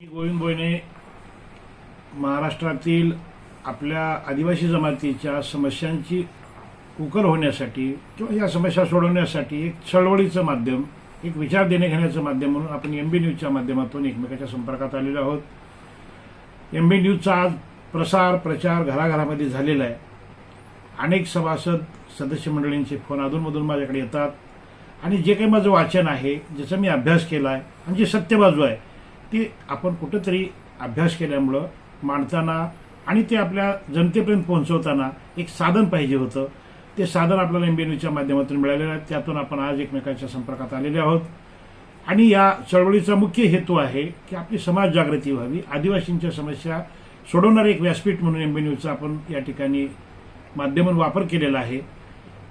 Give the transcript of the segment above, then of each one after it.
गोविंद बोयने महाराष्ट्रातील आपल्या आदिवासी जमातीच्या समस्यांची उकल होण्यासाठी किंवा या समस्या सोडवण्यासाठी एक चळवळीचं माध्यम एक विचार देणे घेण्याचं माध्यम म्हणून आपण एम बी न्यूजच्या माध्यमातून एकमेकाच्या संपर्कात आलेलो आहोत. एम बी न्यूजचा आज प्रसार प्रचार घराघरामध्ये झालेला आहे. अनेक सभासद सदस्य मंडळींचे फोन अधूनमधून माझ्याकडे येतात. आणि जे काही माझं वाचन आहे ज्याचा मी अभ्यास केला आहे आणि जी सत्य बाजू आहे ती आपण कुठंतरी अभ्यास केल्यामुळं मांडताना आणि ते आपल्या जनतेपर्यंत पोहोचवताना एक साधन पाहिजे होतं. ते साधन आपल्याला एम बी न्यूजच्या माध्यमातून मिळालेलं आहे. त्यातून आपण आज एकमेकांच्या संपर्कात आलेले आहोत. आणि या चळवळीचा मुख्य हेतू आहे की आपली समाज जागृती व्हावी. आदिवासींच्या समस्या सोडवणारे एक व्यासपीठ म्हणून एम बी न्यूजचा आपण या ठिकाणी माध्यम वापर केलेला आहे.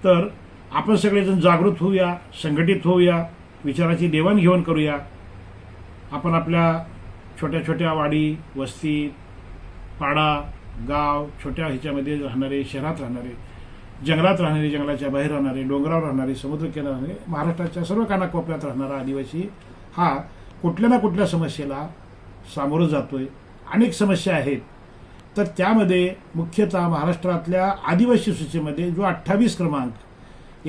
तर आपण सगळेजण जागृत होऊया संघटित होऊया विचाराची देवाणघेवाण करूया. आपण आपल्या छोट्या छोट्या वाडी वस्ती पाडा गाव छोट्या ह्याच्यामध्ये राहणारे शहरात राहणारे जंगलात राहणारे जंगलाच्या बाहेर राहणारे डोंगरावर राहणारे समुद्र किनारे राहणारे महाराष्ट्राच्या सर्व कानाकोपऱ्यात राहणारा आदिवासी हा कुठल्या ना कुठल्या समस्येला सामोरं जातोय. अनेक समस्या आहेत. तर त्यामध्ये मुख्यतः महाराष्ट्रातल्या आदिवासी सूचीमध्ये जो अठ्ठावीस क्रमांक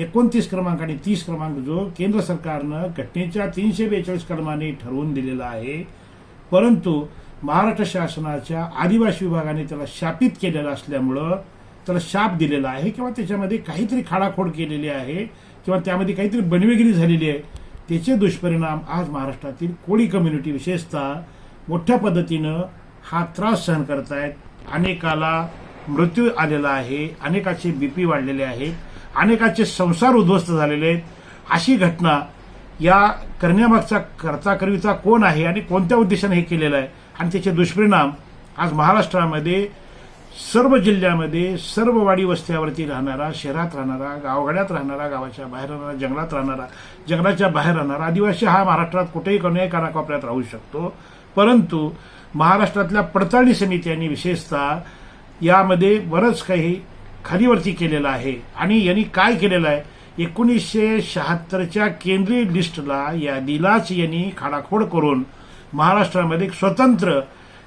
एकोणतीस क्रमांक आणि तीस क्रमांक जो केंद्र सरकारनं घटनेच्या तीनशे बेचाळीस कलमाने ठरवून दिलेला आहे. परंतु महाराष्ट्र शासनाच्या आदिवासी विभागाने त्याला शापित केलेलं असल्यामुळं त्याला शाप दिलेला आहे किंवा त्याच्यामध्ये काहीतरी खाडाखोड केलेली आहे किंवा त्यामध्ये काहीतरी बनवेगिरी झालेली आहे. त्याचे दुष्परिणाम आज महाराष्ट्रातील कोळी कम्युनिटी विशेषतः मोठ्या पद्धतीनं हा त्रास सहन करतायत. अनेकाला मृत्यू आलेला आहे अनेकाचे बीपी वाढलेले आहेत. अनेकाचे संसार उद्ध्वस्त झालेले आहेत. अशी घटना या करण्यामागचा करता कोण आहे आणि कोणत्या उद्देशाने हे केलेलं आहे? आणि त्याचे दुष्परिणाम आज महाराष्ट्रामध्ये सर्व जिल्ह्यामध्ये सर्व वाडी वस्त्यावरती राहणारा शहरात राहणारा गावगाड्यात राहणारा गावाच्या बाहेर राहणारा जंगलात राहणारा जंगलाच्या बाहेर राहणारा आदिवासी हा महाराष्ट्रात कुठेही कोणाही कानाकोपऱ्यात राहू शकतो. परंतु महाराष्ट्रातल्या पडताळणी समित्यांनी विशेषतः यामध्ये बरंच काही खालीवरती केलेलं आहे. आणि यांनी काय केलेलं आहे? एकोणीसशे शहात्तरच्या केंद्रीय लिस्टला या यादीलाच यांनी खाडाखोड करून महाराष्ट्रामध्ये एक स्वतंत्र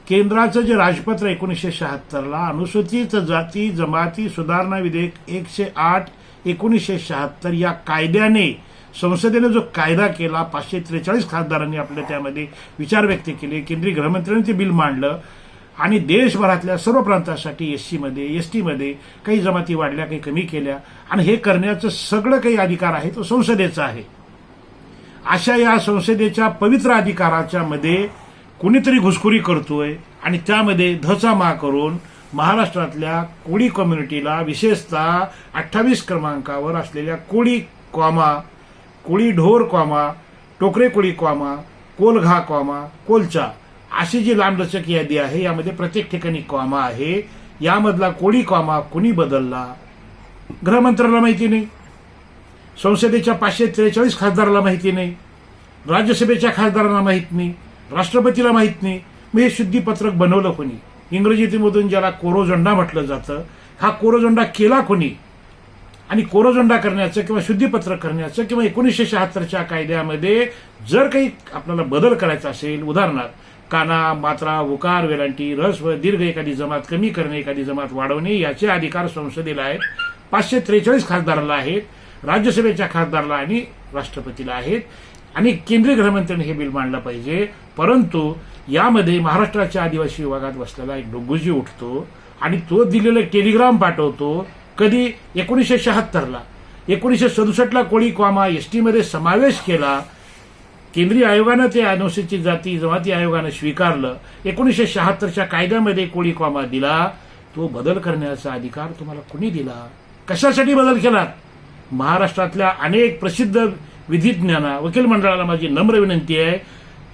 केंद्राचं जे राजपत्र एकोणीसशे शहात्तरला अनुसूचित जाती जमाती सुधारणा विधेयक एकशे आठ एकोणीसशे शहात्तर या कायद्याने संसदेने जो कायदा केला पाचशे त्रेचाळीस खासदारांनी आपल्या त्यामध्ये विचार व्यक्त केले. केंद्रीय गृहमंत्र्यांनी ते बिल मांडलं. आणि देशभरातल्या सर्व प्रांतासाठी एस सीमध्ये एस टीमध्ये काही जमाती वाढल्या काही कमी केल्या. आणि हे करण्याचं सगळं काही अधिकार आहे तो संसदेचा आहे. अशा या संसदेच्या पवित्र अधिकाराच्या मध्ये कुणीतरी घुसखोरी करतोय आणि त्यामध्ये धचामा करून महाराष्ट्रातल्या कोळी कम्युनिटीला विशेषतः अठ्ठावीस क्रमांकावर असलेल्या कोळी कॉमा कोळी ढोर कॉमा टोकरे कोळी कॉमा कोलघा कॉमा कोलचा. अशी जी लांबलचक यादी आहे यामध्ये प्रत्येक ठिकाणी कॉमा आहे. यामधला कोणी कॉमा कुणी बदलला? गृहमंत्र्याला माहिती नाही. संसदेच्या पाचशे त्रेचाळीस खासदाराला माहिती नाही. राज्यसभेच्या खासदारांना माहीत नाही. राष्ट्रपतीला माहीत नाही. मग हे शुद्धीपत्रक बनवलं कोणी? इंग्रजीमधून ज्याला कोरोजंडा म्हटलं जातं हा कोरोजंडा केला कोणी? आणि कोरोजंडा करण्याचं किंवा शुद्धीपत्रक करण्याचं किंवा एकोणीसशे शहात्तरच्या कायद्यामध्ये जर काही आपल्याला बदल करायचा असेल उदाहरणार्थ काना मात्रा उकार वेलांटी रस व दीर्घ एखादी जमात कमी करणे एखादी जमात वाढवणे याचे अधिकार संसदेला आहेत. पाचशे त्रेचाळीस खासदाराला आहेत राज्यसभेच्या खासदाराला आणि राष्ट्रपतीला आहेत. आणि केंद्रीय गृहमंत्र्यांनी हे बिल मांडलं पाहिजे. परंतु यामध्ये महाराष्ट्राच्या आदिवासी विभागात बसलेला एक डोंगुजी उठतो आणि तो दिलेलं टेलिग्राम पाठवतो. कधी? एकोणीसशे शहात्तरला. एकोणीसशे सदुसष्टला कोळी क्वामा एस टीमध्ये समावेश केला. केंद्रीय आयोगानं ते अनुसूचित जाती जमाती आयोगानं स्वीकारलं. एकोणीसशे शहात्तरच्या कायद्यामध्ये कोळी कॉमा दिला. तो बदल करण्याचा अधिकार तुम्हाला कुणी दिला? कशासाठी बदल केला महाराष्ट्रातल्या अनेक प्रसिद्ध विधिज्ञांना वकील मंडळाला माझी नम्र विनंती आहे.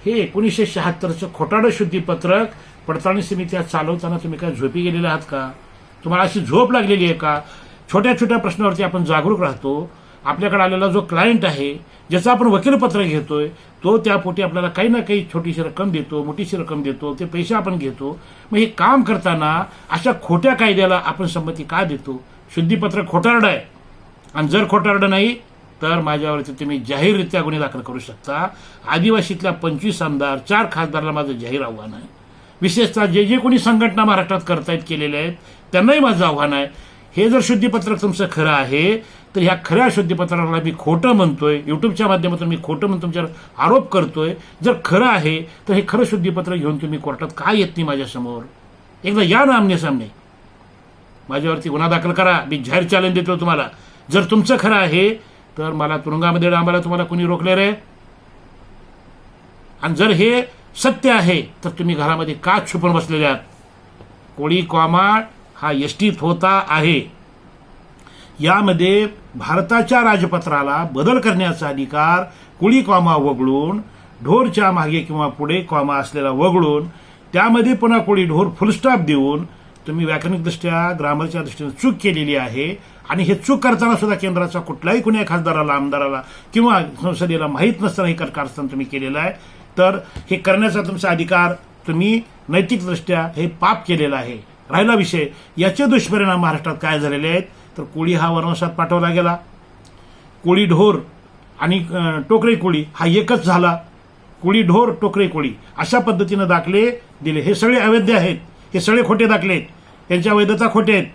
हे एकोणीसशे शहात्तरचं खोटाडं शुद्धीपत्रक पडताळणी समित्या चालवताना तुम्ही काय झोपी गेलेला आहात का? तुम्हाला अशी झोप लागलेली आहे का? छोट्या छोट्या प्रश्नावरती आपण जागरूक राहतो. आपल्याकडे आलेला जो क्लायंट आहे ज्याचं आपण वकीलपत्र घेतोय तो त्यापोटी आपल्याला काही ना काही छोटीशी रक्कम देतो मोठीशी रक्कम देतो ते पैसे आपण घेतो. मग हे काम करताना अशा खोट्या कायद्याला आपण संमती का देतो? शुद्धीपत्र खोटारडं आहे. आणि जर खोटारडं नाही तर माझ्यावरती तुम्ही जाहीररित्या गुन्हे दाखल करू शकता. आदिवासीतल्या पंचवीस आमदार चार खासदारला माझं जाहीर आव्हान आहे. विशेषतः जे जे कोणी संघटना महाराष्ट्रात करतायत केलेल्या आहेत त्यांनाही माझं आव्हान आहे. हे जर शुद्धीपत्रक तुमचं खरं आहे तर ह्या खऱ्या शुद्धीपत्राला मी खोटं म्हणतोय युट्यूबच्या माध्यमातून मी खोटं म्हणून तुमच्यावर आरोप करतोय. जर खरं आहे तर हे खरं शुद्धीपत्र घेऊन तुम्ही कोर्टात का येत नाही माझ्यासमोर? एकदा या ना आमने सामने. माझ्यावरती गुन्हा दाखल करा. मी जाहीर चॅलेंज देतो तुम्हाला. जर तुमचं खरं आहे तर मला तुरुंगामध्ये डांबायला तुम्हाला कोणी रोखले रे? आणि जर हे सत्य आहे तर तुम्ही घरामध्ये का छुपून बसलेले आहात? कोळी कॉमाळ हा यष्टीत होता आहे. यामध्ये भारताच्या राजपत्राला बदल करण्याचा अधिकार कुळी कॉमा वगळून ढोरच्या मागे किंवा पुढे कॉमा असलेला वगळून त्यामध्ये पुन्हा कोळी ढोर फुलस्टॉप देऊन तुम्ही व्याकरणिकदृष्ट्या ग्रामरच्या दृष्टीने चूक केलेली आहे आणि हे चूक करताना सुद्धा केंद्राचा कुठल्याही कुण्या खासदाराला आमदाराला किंवा संसदेला माहीत नसताना हे कारस्थान तुम्ही केलेलं आहे. तर हे करण्याचा तुमचा अधिकार तुम्ही नैतिकदृष्ट्या हे पाप केलेलं आहे. राहिला विषय. याचे दुष्परिणाम महाराष्ट्रात काय झालेले आहेत? तर कोळी हा वनवशात पाठवला गेला. कोळी ढोर आणि टोकरे कोळी हा एकच झाला. कोळी ढोर टोकरे कोळी अशा पद्धतीनं दाखले दिले. हे सगळे अवैध आहेत. हे सगळे खोटे दाखले आहेत. यांच्या वैधता खोटे आहेत.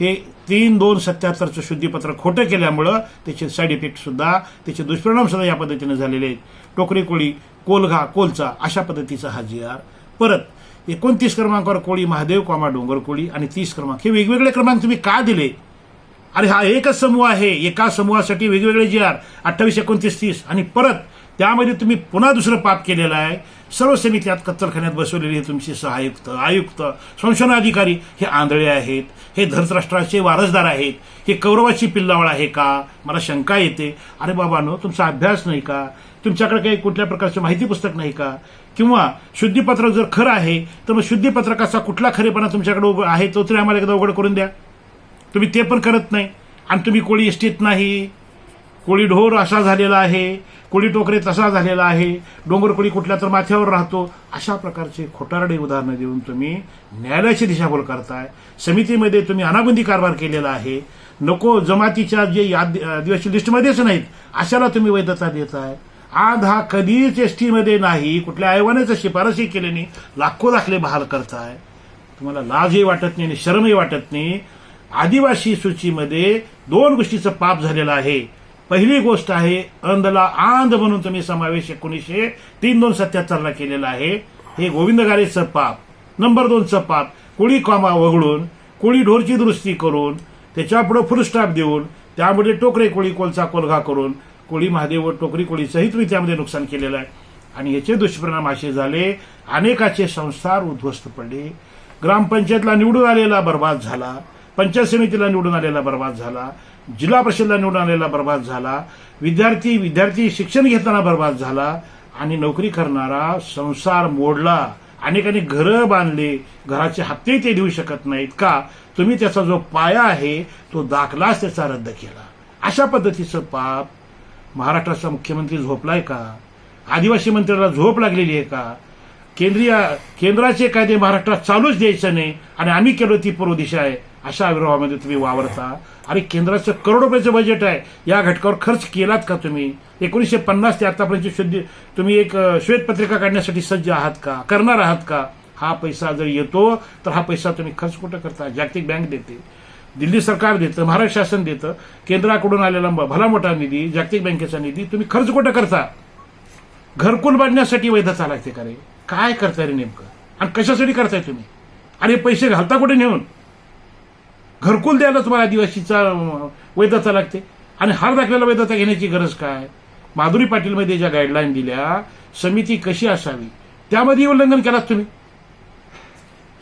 हे तीन दोन सत्याहत्तरचं शुद्धीपत्र खोटं केल्यामुळं त्याचे साईड इफेक्टसुद्धा त्याचे दुष्परिणामसुद्धा या पद्धतीनं झालेले आहेत. टोकरे कोळी कोलघा कोलचा अशा पद्धतीचा हा जी आर. परत एकोणतीस क्रमांकावर कोळी महादेव कॉमा डोंगर कोळी आणि तीस क्रमांक. हे वेगवेगळे क्रमांक तुम्ही का दिले? अरे हा एकच समूह आहे. एका समूहासाठी वेगवेगळे जे आर अठ्ठावीस एकोणतीस तीस आणि परत त्यामध्ये तुम्ही पुन्हा दुसरं पाप केलेलं आहे. सर्व समित्यात कत्तलखान्यात बसवलेले आहे तुमचे सहायुक्त आयुक्त संशोधन अधिकारी हे आंधळे आहेत. हे धृतराष्ट्राचे वारसदार आहेत. हे कौरवाची पिल्लावळ आहे का? मला शंका येते. अरे बाबानो तुमचा अभ्यास नाही का? तुमच्याकडे काही कुठल्या प्रकारचं माहिती पुस्तक नाही का? किंवा शुद्धीपत्रक जर खरं आहे तर मग शुद्धीपत्रकाचा कुठला खरेपणा तुमच्याकडे उभं आहे तो तरी आम्हाला एकदा उघड करून द्या. तुम्ही ते पण करत नाही. आणि तुम्ही कोळी इष्टीत नाही. कोळी ढोर असा झालेला आहे कोळी टोकरे तसा झालेला आहे डोंगर कोळी कुठल्या तर माथ्यावर राहतो. अशा प्रकारचे खोटारडे उदाहरणं देऊन तुम्ही न्यायालयाची दिशाभूल करताय. समितीमध्ये तुम्ही अनाबंदी कारभार केलेला आहे. नको जमातीच्या जे याद आदिवासी लिस्टमध्येच नाहीत. अशाला तुम्ही वैधता देताय. आज हा कधीच एस नाही कुठल्या आयोगानेच शिफारसही केली नाही. लाखो दाखले बहाल करताय. तुम्हाला लाजही वाटत नाही आणि शरमही वाटत नाही. आदिवासी सूचीमध्ये दोन गोष्टीचं पाप झालेलं आहे. पहिली गोष्ट आहे अंधला आंध म्हणून तुम्ही समावेश एकोणीसशे तीन दोन सत्याहत्तरला केलेला आहे. हे गोविंद गारेचं पाप. नंबर दोनचं पाप कोळी कॉमा वगळून कोळी ढोरची दुरुस्ती करून त्याच्यापुढे फुलस्टॉप देऊन त्यामध्ये टोकरे कोळी कोलचा कोलघा करून कोळी महादेव व टोकरी कोळीचंही तुम्ही त्यामध्ये नुकसान केलेलं आहे. आणि याचे दुष्परिणाम असे झाले अनेकाचे संसार उद्ध्वस्त पडले. ग्रामपंचायतला निवडून आलेला बर्बाद झाला पंचायत समितीला निवडून आलेला बर्बाद झाला जिल्हा परिषदला निवडून आलेला बर्बाद झाला विद्यार्थी विद्यार्थी शिक्षण घेताना बर्बाद झाला आणि नोकरी करणारा संसार मोडला. अनेकांनी घरं बांधले घराचे हप्ते ते देऊ शकत नाहीत का? तुम्ही त्याचा जो पाया आहे तो दाखलाच त्याचा रद्द केला. अशा पद्धतीचं पाप महाराष्ट्राचा मुख्यमंत्री झोपलाय का? आदिवासी मंत्र्याला झोप लागलेली आहे का? केंद्रीय केंद्राचे कायदे महाराष्ट्रात चालूच द्यायचं नाही आणि आम्ही केलो ती पूर्व दिशा आहे अशा विरोधामध्ये तुम्ही वावरता. आणि केंद्राचं करोड रुपयाचं बजेट आहे या घटकावर खर्च केलात का तुम्ही? एकोणीसशे पन्नास ते आतापर्यंत शुद्ध तुम्ही एक श्वेतपत्रिका काढण्यासाठी सज्ज आहात का? करणार आहात का? हा पैसा जर येतो तर हा पैसा तुम्ही खर्च कुठं करता? जागतिक बँक देते. दिल्ली सरकार देतं महाराष्ट्र शासन देतं केंद्राकडून आलेला भला मोठा निधी जागतिक बँकेचा निधी तुम्ही खर्च कुठं करता? घरकुल बांधण्यासाठी वैध लागते का रे? काय करताय रे नेमकं? आणि कशासाठी करताय तुम्ही? आणि पैसे घालता कुठे नेऊन? घरकुल द्यायला तुम्हाला आदिवासीचा वैधता लागते. आणि हार दाखल्याला वैधता घेण्याची गरज काय? माधुरी पाटीलमध्ये ज्या गाईडलाईन दिल्या समिती कशी असावी? त्यामध्ये उल्लंघन केलात तुम्ही.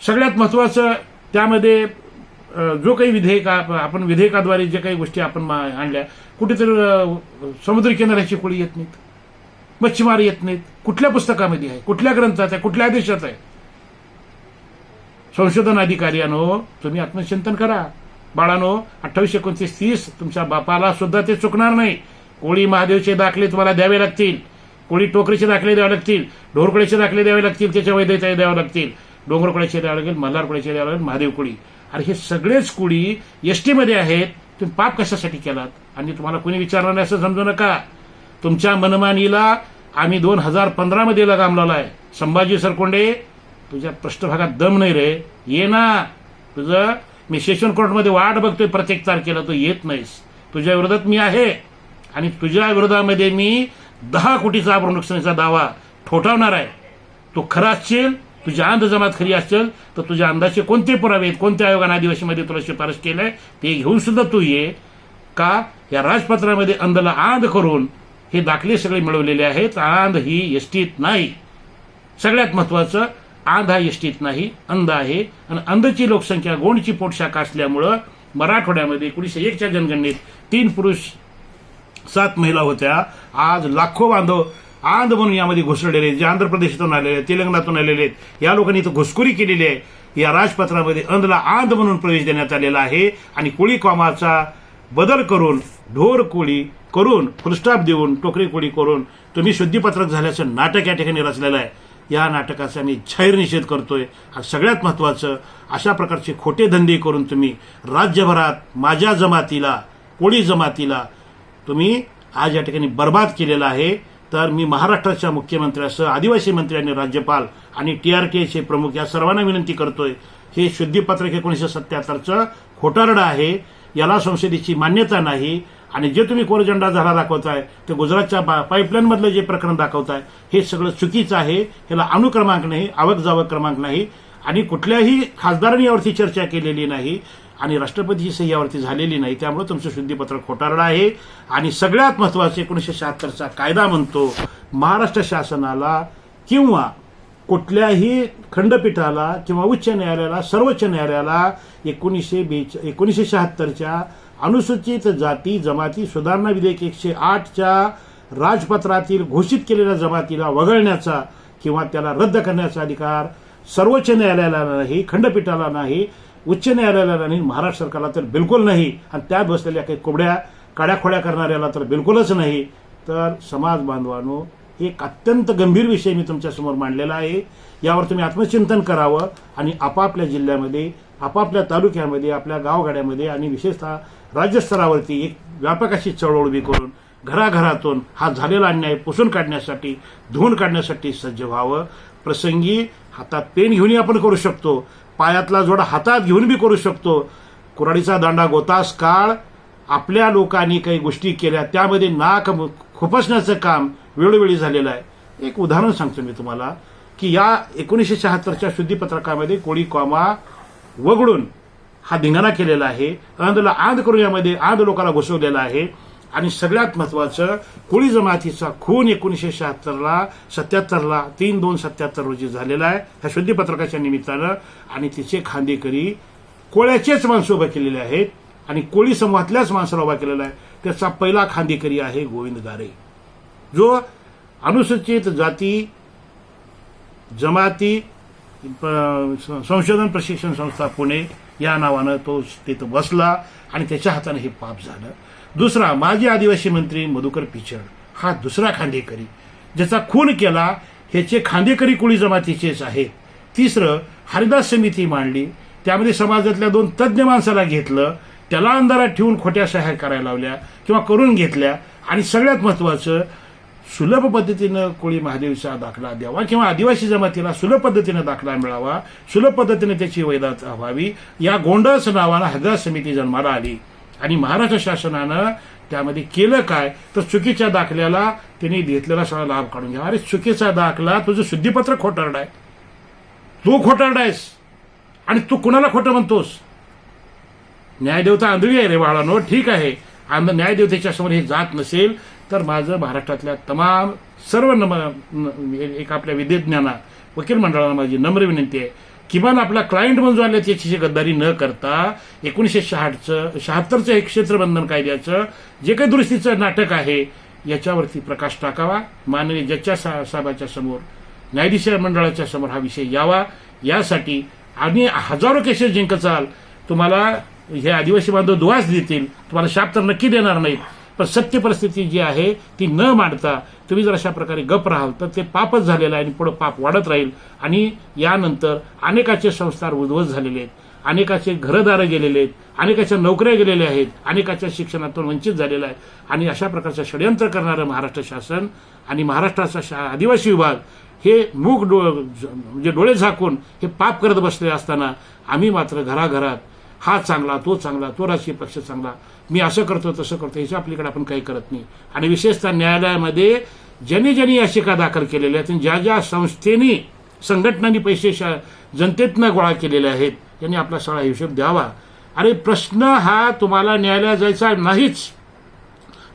सगळ्यात महत्वाचं त्यामध्ये जो काही विधेयक आपण विधेयकाद्वारे जे काही गोष्टी आपण आणल्या कुठेतरी समुद्र किनाऱ्याची कोळी येत नाहीत. मच्छीमार येत नाहीत. कुठल्या पुस्तकामध्ये आहे? कुठल्या ग्रंथात आहे? कुठल्या आदेशात आहे? संशोधन अधिकाऱ्यानो तुम्ही आत्मचिंतन करा. बाळानो अठ्ठावीस एकोणतीस तीस तुमच्या बापाला सुद्धा ते चुकणार नाही. कोळी महादेवचे दाखले तुम्हाला द्यावे लागतील. कोळी टोकरीचे दाखले द्यावे लागतील. ढोरकोळीचे दाखले द्यावे लागतील. त्याच्या वैधता द्यावे लागतील. डोंगरकोळीचे द्यावे लागेल मल्हारकोळीचे द्यावे लागेल महादेव कोळी अरे हे सगळेच कुळी एसटीमध्ये आहेत तुम्ही पाप कशासाठी केलात? आणि तुम्हाला कोणी विचारणार नाही असं समजू नका. तुमच्या मनमानीला आम्ही दोन हजार पंधरामध्ये लगाम लावलाय. संभाजी सरकोंडे तुझ्या पृष्ठभागात दम नाही रे. ये ना. तुझं मी सेशन कोर्टमध्ये वाट बघतोय प्रत्येक तारखेला तू येत नाहीस. तुझ्या विरोधात मी आहे. आणि तुझ्या विरोधामध्ये मी दहा कोटीचा नुकसानीचा दावा ठोठावणार आहे. तू खरा असशील तुझ्या अंध जमात खरी असेल तर तुझ्या अंदाचे कोणते पुरावे आहेत? कोणत्या आयोगाने आदिवासीमध्ये तुला शिफारस केलंय? ते घेऊन सुद्धा तू ये. का? या राजपत्रामध्ये अंधला आंध करून हे दाखले सगळे मिळवलेले आहेत. आंध ही एसटीत नाही. सगळ्यात महत्वाचं आंध हा एसटीत नाही अंध आहे. आणि अंधची लोकसंख्या गोंडची पोटशाखा असल्यामुळं मराठवाड्यामध्ये एकोणीसशे एकच्या जनगणनेत तीन पुरुष सात महिला होत्या. आज लाखो बांधव आंध म्हणून यामध्ये घुसळलेले आहेत, जे आंध्र प्रदेशातून आलेले आहेत, तेलंगणातून आलेले आहेत या लोकांनी इथं घुसखोरी केलेली आहे. या राजपत्रामध्ये अंधला आंध म्हणून प्रवेश देण्यात आलेला आहे आणि कोळी कामाचा बदल करून ढोर कोळी करून फुलस्टाप देऊन टोकरी कोळी करून तुम्ही शुद्धीपत्रक झाल्याचं नाटक या ठिकाणी रचलेलं आहे. या नाटकाचा मी जाहीर निषेध करतोय. आणि सगळ्यात महत्वाचं अशा प्रकारचे खोटे धंदे करून तुम्ही राज्यभरात माझ्या जमातीला कोळी जमातीला तुम्ही आज या ठिकाणी बर्बाद केलेला आहे. तर मी महाराष्ट्राच्या मुख्यमंत्र्यासह आदिवासी मंत्री आणि राज्यपाल आणि टीआरटीचे प्रमुख या सर्वांना विनंती करतोय. हे शुद्धीपत्रक एकोणीसशे सत्याहत्तरचं खोटारडं आहे. याला संसदेची मान्यता नाही. आणि जे तुम्ही कोरझंडा झाला दाखवताय ते गुजरातच्या पाईपलाईन मधलं जे प्रकरण दाखवताय हे सगळं चुकीचं आहे. ह्याला अणुक्रमांक नाही आवक जावक क्रमांक नाही. आणि कुठल्याही खासदारांनी यावरती चर्चा केलेली नाही. आणि राष्ट्रपतीची सही यावरती झालेली नाही त्यामुळे तुमचं शुद्धीपत्र खोटारडं आहे. आणि सगळ्यात महत्वाचं एकोणीसशे शहात्तरचा कायदा म्हणतो महाराष्ट्र शासनाला किंवा कुठल्याही खंडपीठाला किंवा उच्च न्यायालयाला सर्वोच्च न्यायालयाला एकोणीसशे बेच एकोणीसशे शहात्तरच्या अनुसूचित जाती जमाती सुधारणा विधेयक एकशे आठच्या राजपत्रातील घोषित केलेल्या जमातीला वगळण्याचा किंवा त्याला रद्द करण्याचा अधिकार सर्वोच्च न्यायालयाला नाही खंडपीठाला नाही उच्च न्यायालयाला नाही महाराष्ट्र सरकारला तर बिलकुल नाही. आणि त्यात बसलेल्या काही कोबड्या काड्याखोड्या करणाऱ्याला तर बिलकुलच नाही. तर समाज बांधवांनो एक अत्यंत गंभीर विषय मी तुमच्यासमोर मांडलेला आहे. यावर तुम्ही आत्मचिंतन करावं आणि आपापल्या जिल्ह्यामध्ये आपापल्या तालुक्यामध्ये आपल्या गावगाड्यामध्ये आणि विशेषतः राज्यस्तरावरती एक व्यापक अशी चळवळ उभी करून घराघरातून हा झालेला अन्याय पुसून काढण्यासाठी धुवून काढण्यासाठी सज्ज व्हावं. प्रसंगी हातात पेन घेऊनही आपण करू शकतो. पायातला जोडा हातात घेऊन बी करू शकतो. कुराडीचा दांडा गोतास काळ आपल्या लोकांनी काही गोष्टी केल्या त्यामध्ये नाक खुपसण्याचं काम वेळोवेळी झालेलं आहे. एक उदाहरण सांगतो मी तुम्हाला की या एकोणीसशे शहात्तरच्या शुद्धीपत्रकामध्ये कोळी कॉमा वगळून हा धिंगाणा केलेला आहे. आंधला आंध करून यामध्ये आंध लोकांना घुसवलेला आहे. आणि सगळ्यात महत्वाचं कोळी जमातीचा खून एकोणीसशे शहात्तरला सत्याहत्तरला तीन दोन सत्याहत्तर रोजी झालेला आहे. ह्या शुद्धीपत्रकाच्या निमित्तानं आणि तिचे खांदेकरी कोळ्याचेच माणसं उभे केलेले आहेत आणि कोळी समूहातल्याच माणसाला उभा केलेला आहे. त्याचा पहिला खांदेकरी आहे गोविंद गारे. जो अनुसूचित जाती जमाती प- संशोधन प्रशिक्षण संस्था पुणे या नावानं तो तिथं बसला आणि त्याच्या हाताने हे पाप झालं. दुसरा माजी आदिवासी मंत्री मधुकर पिचड. हा दुसरा खांदेकरी ज्याचा खून केला ह्याचे खांदेकरी कोळी जमातीचेच आहेत. तिसरं हरिदास समिती मांडली. त्यामध्ये समाजातल्या दोन तज्ज्ञ माणसाला घेतलं. त्याला अंधारात ठेवून खोट्या सहाय्य करायला लावल्या किंवा करून घेतल्या. आणि सगळ्यात महत्वाचं सुलभ पद्धतीनं कोळी महादेवीचा दाखला द्यावा किंवा आदिवासी जमातीला सुलभ पद्धतीनं दाखला मिळावा. सुलभ पद्धतीनं त्याची वैदात व्हावी. या गोंडस नावानं हरिदास समिती जन्माला आली. आणि महाराष्ट्र शासनानं त्यामध्ये केलं काय? तर चुकीच्या दाखल्याला त्यांनी घेतलेला सगळा लाभ काढून घ्यावा अरे चुकीचा दाखला तुझं शुद्धीपत्र खोटारडा आहे. तू खोटारडा आहेस. आणि तू कुणाला खोटं म्हणतोस? न्यायदेवता आंधळी आहे रे बाळानो ठीक आहे. आंध न्यायदेवतेच्या समोर हे जात नसेल तर माझं महाराष्ट्रातल्या तमाम सर्व नम एक आपल्या विधिज्ञांना वकील मंडळाला माझी नम्र विनंती आहे. किमान आपला क्लायंट म्हणून आल्या त्याची गद्दारी न करता एकोणीसशे शहाटचं शहात्तरचं एक क्षेत्रबंधन कायद्याचं जे काही दुरुस्तीचं नाटक आहे याच्यावरती प्रकाश टाकावा. माननीय जजच्या सा- साहेबाच्या समोर न्यायाधीश मंडळाच्या समोर हा विषय यावा. यासाठी आणि हजारो केसेस जिंकचाल. तुम्हाला हे आदिवासी बांधव दुवास देतील. तुम्हाला शाप तर नक्की देणार नाहीत. पण सत्य परिस्थिती जी आहे ती न मांडता तुम्ही जर अशा प्रकारे गप राहाल तर ते पापच झालेलं आहे आणि पुढं पाप वाढत राहील. आणि यानंतर अनेकाचे संस्कार उद्ध्वस्त झालेले आहेत अनेकाचे घरदारं गेलेले आहेत अनेकाच्या नोकऱ्या गेलेल्या आहेत अनेकाच्या शिक्षणातून वंचित झालेला आहे. आणि अशा प्रकारचं षडयंत्र करणारं महाराष्ट्र शासन आणि महाराष्ट्राचा शा आदिवासी विभाग हे मूग डो म्हणजे डोळे झाकून हे पाप करत बसले असताना आम्ही मात्र घराघरात हा चांगला तो चांगला तो राजकीय पक्ष चांगला मी असं करतो तसं करतो ह्याच्या आपल्याकडे आपण काही करत नाही. आणि विशेषतः न्यायालयामध्ये ज्यांनी ज्यांनी याचिका दाखल केलेल्या आहेत आणि ज्या ज्या संस्थेनी संघटनांनी पैसे शा जनतेतनं गोळा केलेले आहेत त्यांनी आपला सगळा हिशोब द्यावा. अरे प्रश्न हा तुम्हाला न्यायालयात जायचा नाहीच.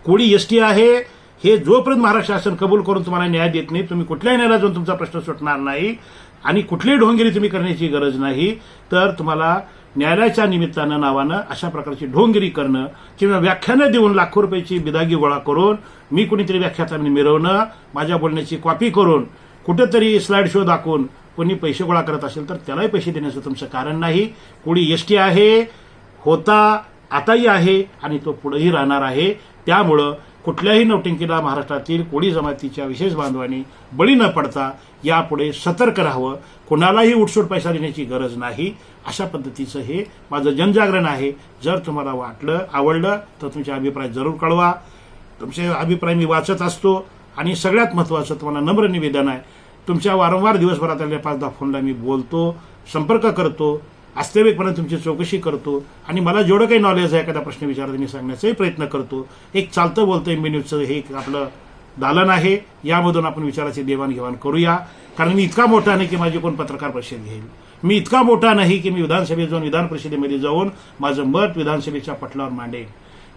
कोणी एस टी आहे हे जोपर्यंत महाराष्ट्र शासन कबूल करून तुम्हाला न्याय देत नाही तुम्ही कुठल्याही न्यायालयात जाऊन तुमचा प्रश्न सुटणार नाही. आणि कुठलीही ढोंगिरी तुम्ही करण्याची गरज नाही. तर तुम्हाला न्यायालयाच्या निमित्तानं नावानं अशा प्रकारची ढोंगिरी करणं किंवा व्याख्यानं देऊन लाखो रुपयाची बिदागी गोळा करून मी कुणीतरी व्याख्यातांनी मिरवणं माझ्या बोलण्याची कॉपी करून कुठेतरी स्लाइड शो दाखवून कोणी पैसे गोळा करत असेल तर त्यालाही पैसे देण्याचं तुमचं कारण नाही. कोणी एसटी आहे होता आताही आहे आणि तो पुढेही राहणार आहे. त्यामुळं कुठल्याही नौटंकीला महाराष्ट्रातील कोळी जमातीच्या विशेष बांधवांनी बळी न पडता यापुढे सतर्क राहावं. कोणालाही उठसूट पैसा देण्याची गरज नाही. अशा पद्धतीचं हे माझं जनजागरण आहे. जर तुम्हाला वाटलं आवडलं तर तुमचे अभिप्राय जरूर कळवा. तुमचे अभिप्राय मी वाचत असतो. आणि सगळ्यात महत्त्वाचं तुम्हाला नम्र निवेदन आहे. तुमच्या वारंवार दिवसभरात आलेल्या पाच दहा फोनला मी बोलतो संपर्क करतो. वास्तविकपणे तुमची चौकशी करतो आणि मला जेवढं काही नॉलेज आहे एखादा प्रश्न विचारता मी सांगण्याचाही प्रयत्न करतो. एक चालतं बोलतं एम बी न्यूजचं हे एक आपलं दालन आहे. यामधून आपण विचाराची देवाणघेवाण करूया. कारण मी इतका मोठा नाही की माझी कोण पत्रकार परिषद घेईल. मी इतका मोठा नाही की मी विधानसभेत जाऊन विधान परिषदेमध्ये जाऊन माझं मत विधानसभेच्या पटलावर मांडेन.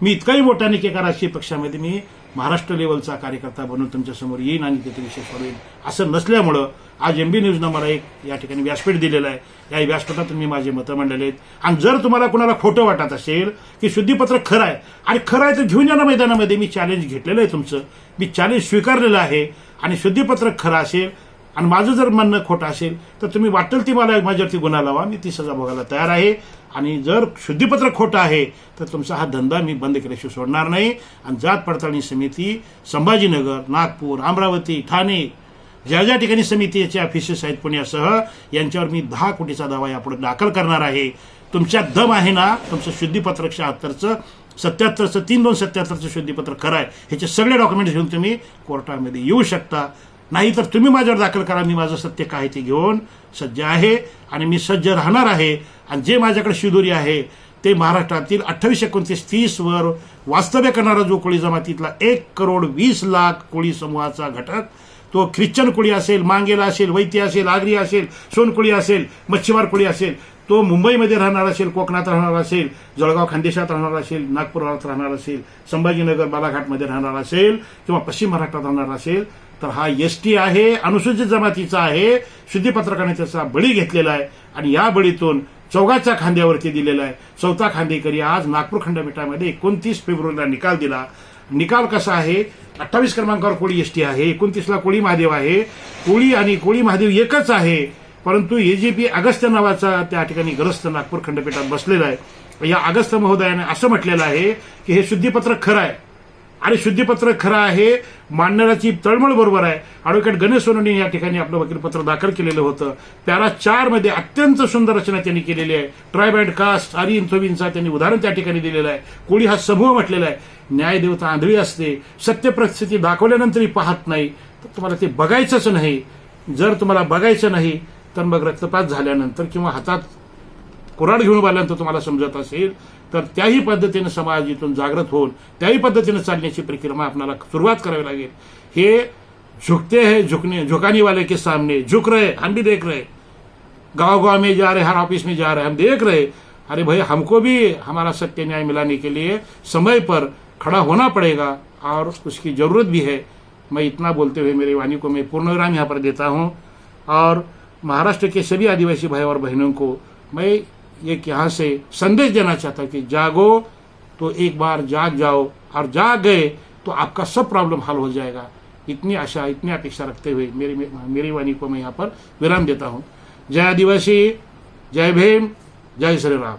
मी इतकाही मोठा नाही की एका राजकीय पक्षामध्ये मी महाराष्ट्र लेवलचा कार्यकर्ता बनून तुमच्यासमोर येईन आणि तिथे विषय सोडवेन असं नसल्यामुळं आज एम बी न्यूजनं मला एक या ठिकाणी व्यासपीठ दिलेलं आहे. या व्यासपीठातून मी माझे मतं मांडलेले आहेत. आणि जर तुम्हाला कुणाला खोटं वाटत असेल की शुद्धीपत्र खरं आहे आणि खरं आहे तर घेऊन या ना मैदानामध्ये. मी चॅलेंज घेतलेलं आहे तुमचं. मी चॅलेंज स्वीकारलेलं आहे. आणि शुद्धीपत्र खरं असेल आणि माझं जर म्हणणं खोटं असेल तर तुम्ही वाटेल ती मला माझ्यावरती गुन्हा लावा. मी ती सजा भोगायला तयार आहे. आणि जर शुद्धीपत्र खोटं आहे तर तुमचा हा धंदा मी बंद केल्याशिवाय सोडणार नाही. आणि जात पडताळणी समिती संभाजीनगर नागपूर अमरावती ठाणे ज्या ज्या ठिकाणी समितीचे ऑफिसेस आहेत पुण्यासह यांच्यावर मी दहा कोटीचा दावा यापुढे दाखल करणार आहे. तुमच्यात दम आहे ना तुमचं शुद्धीपत्र शहात्तरचं सत्याहत्तरचं तीन दोन सत्याहत्तरचं शुद्धीपत्र खरं आहे. ह्याचे सगळे डॉक्युमेंट्स घेऊन तुम्ही कोर्टामध्ये येऊ शकता. नाही तर तुम्ही माझ्यावर दाखल करा मी माझं सत्य काय ते घेऊन सज्ज आहे आणि मी सज्ज राहणार आहे. आणि जे माझ्याकडे शिदोरी आहे ते महाराष्ट्रातील अठ्ठावीस एकोणतीस तीसवर वास्तव्य करणारा जो कोळी जमातीतला एक करोड वीस लाख कोळी समूहाचा घटक. तो ख्रिश्चन कोळी असेल मांगेला असेल वैद्य असेल आगरी असेल सोनकोळी असेल मच्छीमार कोळी असेल तो मुंबईमध्ये राहणार असेल कोकणात राहणार असेल जळगाव खानदेशात राहणार असेल नागपुरात राहणार असेल संभाजीनगर बालाघाटमध्ये राहणार असेल किंवा पश्चिम महाराष्ट्रात राहणार असेल तर हा एस टी आहे अनुसूचित जमातीचा आहे शुद्धीपत्रकाने त्याचा बळी घेतलेला आहे आणि या बळीतून चौघाच्या खांद्यावरती दिलेला आहे. चौथा खांदेकरी आज नागपूर खंडपीठामध्ये एकोणतीस फेब्रुवारीला निकाल दिला. निकाल कसा आहे? अठ्ठावीस क्रमांकावर कोळी एस टी आहे एकोणतीसला कोळी महादेव आहे. कोळी आणि कोळी महादेव एकच आहे परंतु एजीपी अगस्त्य नावाचा त्या ठिकाणी ग्रस्त नागपूर खंडपीठात बसलेला आहे. या अगस्त्य महोदयाने असं म्हटलेलं आहे की हे शुद्धीपत्र खरं आहे. आणि शुद्धीपत्र खरं आहे मांडणाऱ्याची तळमळ बरोबर आहे. ॲडव्होकेट गणेश सोनवणे या ठिकाणी आपलं वकीलपत्र दाखल केलेलं होतं. पॅरा चारमध्ये अत्यंत सुंदर रचना त्यांनी केलेली आहे. ट्राईब अँड कास्ट आरी इन्फोबिनचा त्यांनी उदाहरण त्या ठिकाणी दिलेलं आहे. कोळी हा समूह म्हटलेला आहे. न्यायदेवता आंधळी असते. सत्य परिस्थिती दाखवल्यानंतरही पाहत नाही. तर तुम्हाला ते बघायचंच नाही. जर तुम्हाला बघायचं नाही तर मग रक्तपात झाल्यानंतर किंवा हातात कुऱ्हाड घेऊन आल्यानंतर तुम्हाला समजत असेल. तर त्याही पद्धतीनं समाज इथून जागृत होऊन त्याही पद्धतीनं चालण्याची प्रक्रिया आपल्याला सुरुवात करावी लागेल. हे झुकते है झुकने झुकाने वाले के सामने झुक रहे हम भी देख रहे. गाँव गाँव में जा रहे हर ऑफिस में जा रहे हम देख रहे. अरे भाई हमको भी हमारा सत्य न्याय मिलाने के लिए समय पर खड़ा होना पड़ेगा और उसकी जरूरत भी है। मैं इतना बोलते हुए मेरी वाणी को मैं पूर्ण विराम यहाँ पर देता हूँ और महाराष्ट्र के सभी आदिवासी भाई और बहनों को मैं एक यहाँ से संदेश देना चाहता कि जागो तो एक बार जाग जाओ, और जाग गए तो आपका सब प्रॉब्लम हल हो जाएगा। इतनी आशा, इतनी अपेक्षा रखते हुए मेरी मेरी वाणी को मैं यहाँ पर विराम देता हूँ। जय आदिवासी, जय भीम, जय श्री राम।